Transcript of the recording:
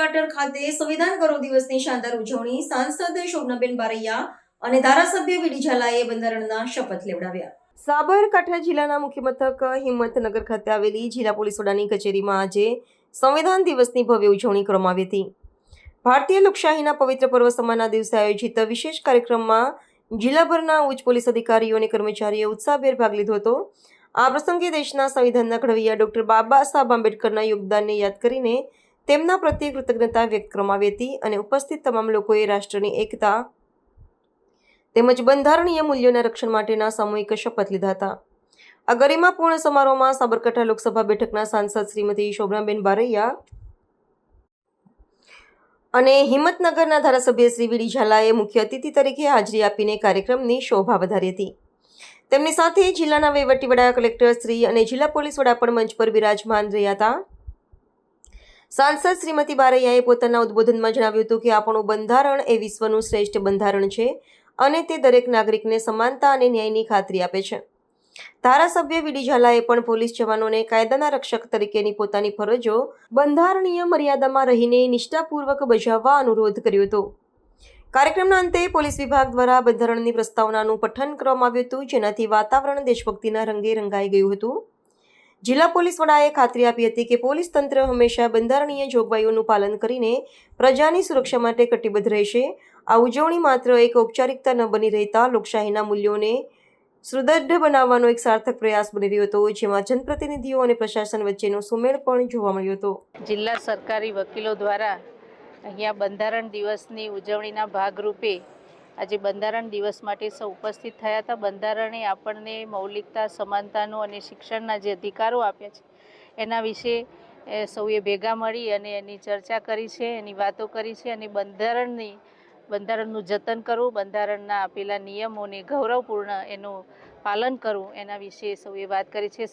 પાટણ ખાતે સંવિધાન ગૌરવ દિવસની શાનદાર ઉજવણી સાંસદ શોભનાબેન બારૈયા અને ધારાસભ્ય વીડી ઝાલાએ બંધારણના શપથ લેવડાવ્યા. સાબરકાંઠા જિલ્લાના મુખ્ય હિંમતનગર ખાતે આવેલી જિલ્લા પોલીસ વડાની કચેરીમાં આજે સંવિધાન દિવસની ભવ્ય ઉજવણી કરવામાં આવી હતી. ભારતીય લોકશાહીના પવિત્ર પર્વ સમાના દિવસે આયોજિત વિશેષ કાર્યક્રમમાં જિલ્લાભરના ઉચ્ચ પોલીસ અધિકારીઓ અને કર્મચારીઓ ઉત્સાહભેર ભાગ લીધો હતો. આ પ્રસંગે દેશના સંવિધાનના ઘડવૈયા ડોક્ટર બાબા સાહેબ આંબેડકરના યોગદાનને યાદ કરીને તેમના પ્રત્યે કૃતજ્ઞતા વ્યક્ત કરવામાં આવી હતી અને ઉપસ્થિત તમામ લોકોએ રાષ્ટ્રની એકતા તેમજ બંધારણીય મૂલ્યોના રક્ષણ માટેના સામૂહિક શપથ લીધા હતા. આ ગરિમાપૂર્ણ સમારોહમાં સાબરકાંઠા લોકસભા બેઠકના સાંસદ શ્રીમતી શોભનાબેન બારૈયા અને હિંમતનગરના ધારાસભ્ય શ્રી વીડી ઝાલાએ મુખ્ય અતિથિ તરીકે હાજરી આપીને કાર્યક્રમની શોભા વધારી હતી. તેમની સાથે જિલ્લાના વહીવટી વડા કલેક્ટર શ્રી અને જિલ્લા પોલીસ વડા પણ મંચ પર બિરાજમાન રહ્યા હતા. સાંસદ શ્રીમતી બારૈયાએ પોતાના ઉદ્બોધનમાં જણાવ્યું હતું કે આપણું બંધારણ એ વિશ્વનું શ્રેષ્ઠ બંધારણ છે અને તે દરેક નાગરિકને સમાનતા અને ન્યાયની ખાતરી આપે છે. ધારાસભ્ય વીડી ઝાલાએ પણ પોલીસ જવાનોને કાયદાના રક્ષક તરીકેની પોતાની ફરજો બંધારણીય મર્યાદામાં રહીને નિષ્ઠાપૂર્વક બજાવવા અનુરોધ કર્યો હતો. કાર્યક્રમના અંતે પોલીસ વિભાગ દ્વારા બંધારણની પ્રસ્તાવનાનું પઠન કરવામાં આવ્યું હતું, જેનાથી વાતાવરણ દેશભક્તિના રંગે રંગાઈ ગયું હતું. જિલ્લા પોલીસ વડાએ ખાતરી આપી હતી કે પોલીસ તંત્ર હંમેશા બંધારણીય જોગવાઈઓનું પાલન કરીને પ્રજાની સુરક્ષા માટે કટિબદ્ધ રહેશે. આ ઉજવણી માત્ર એક ઔપચારિકતા ન બની રહેતા લોકશાહીના મૂલ્યોને સુદૃઢ બનાવવાનો એક સાર્થક પ્રયાસ બની રહ્યો હતો, જેમાં જનપ્રતિનિધિઓ અને પ્રશાસન વચ્ચેનો સુમેળ પણ જોવા મળ્યો હતો. જિલ્લા સરકારી વકીલો દ્વારા અહીંયા બંધારણ દિવસની ઉજવણીના ભાગરૂપે આજે બંધારણ દિવસ માટે સૌ ઉપસ્થિત થયા હતા. બંધારણે આપણને મૌલિકતા, સમાનતાનો અને શિક્ષણના જે અધિકારો આપ્યા છે, એના વિશે સૌએ ભેગા મળી અને એની ચર્ચા કરી છે, એની વાતો કરી છે અને બંધારણની, બંધારણનું જતન કરવું, બંધારણના આપેલા નિયમોને ગૌરવપૂર્ણ એનું પાલન કરવું, એના વિશે સૌએ વાત કરી છે.